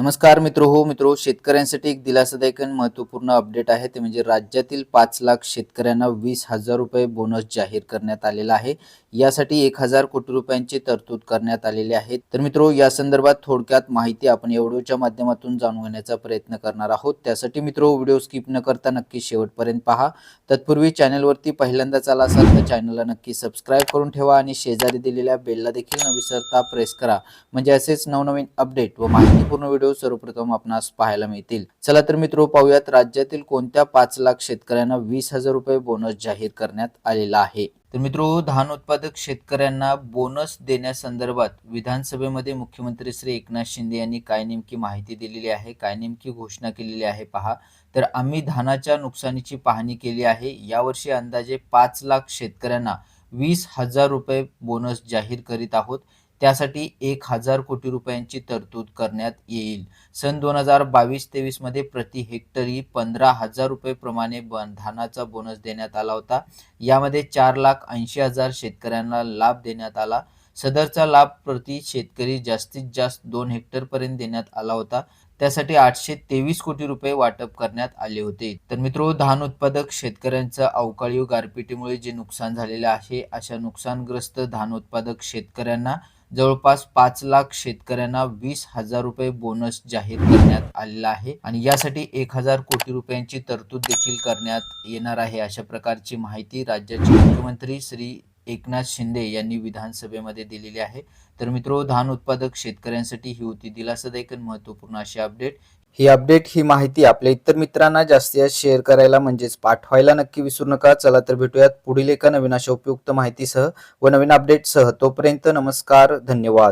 नमस्कार मित्र हो मित्र शेतकऱ्यांसाठी एक दिलासादायक आणि महत्त्वपूर्ण अपडेट आहे. ते म्हणजे राज्यातील पाच लाख शेतकऱ्यांना वीस हजार रुपये बोनस जाहीर करण्यात आलेला आहे. यासाठी एक हजार कोटी रुपयांची तरतूद करण्यात आलेली आहे. तर मित्र या संदर्भात थोडक्यात माहिती आपण एवढ्याच्या माध्यमातून जाणून घेण्याचा प्रयत्न करणार आहोत. त्यासाठी मित्र व्हिडिओ स्किप न करता नक्की शेवटपर्यंत पहा. तत्पूर्वी चॅनलवरती पहिल्यांदाच आला असाल तर चॅनलला नक्की सबस्क्राईब करून ठेवा आणि शेजारी दिलेल्या बेलला देखील न विसरता प्रेस करा. म्हणजे असेच नवनवीन अपडेट व माहितीपूर्ण व्हिडिओ व्हिडिओ सर्वप्रथम आपणास पाहायला मिळतील. चला तर मित्र पाहूयात राज्यातील कोणत्या पाच लाख शेतकऱ्यांना वीस हजार रुपये बोनस जाहीर करण्यात आलेला आहे. तर मित्रो धान उत्पादक शेतकऱ्यांना बोनस देण्यासंदर्भात विधानसभेमध्ये मुख्यमंत्री श्री एकनाथ शिंदे यांनी काय नेमकी माहिती दिलेली आहे काय नेमकी घोषणा केलेली आहे पहा. तर आम्ही धानाच्या नुकसानीची पाहणी केली आहे. यावर्षी अंदाजे पाच लाख शेतकऱ्यांना वीस हजार रुपये बोनस जाहीर करीत आहोत. त्यासाठी एक हजार कोटी रुपयांची तरतूद करण्यात येईल. सन दोन हजार बावीस तेवीसमध्ये प्रति हेक्टरी पंधरा हजार रुपये प्रमाणे धानाचा बोनस देण्यात आला होता. यामध्ये चार लाख ऐंशी हजार शेतकऱ्यांना लाभ देण्यात आला. सदरचा लाभ प्रति शेतकरी जास्तीत जास्त दोन हेक्टर पर्यंत देण्यात आला होता. त्यासाठी आठशे तेवीस कोटी रुपये वाटप करण्यात आले होते. तर मित्रो धान उत्पादक शेतकऱ्यांचं अवकाळी गारपिटीमुळे जे नुकसान झालेलं आहे अशा नुकसानग्रस्त धान उत्पादक शेतकऱ्यांना जवळपास पाच लाख शेतकऱ्यांना वीस हजार रुपये बोनस जाहीर करण्यात आलेला आहे. आणि यासाठी एक हजार कोटी रुपयांची तरतूद देखील करण्यात येणार आहे. अशा प्रकारची माहिती राज्याचे मुख्यमंत्री श्री एकनाथ शिंदे यांनी विधानसभेमध्ये दिलेली आहे. तर मित्रो धान उत्पादक शेतकऱ्यांसाठी ही होती दिलासादायक आणि महत्त्वपूर्ण अशी अपडेट ही अपडेट ही माहिती आपल्या इतर मित्रांना जास्तीत जास्त शेअर करायला म्हणजेच पाठवायला नक्की विसरू नका. चला तर भेटूयात पुढील एका नवीन अशा उपयुक्त माहितीसह व नवीन अपडेटसह तोपर्यंत नमस्कार धन्यवाद.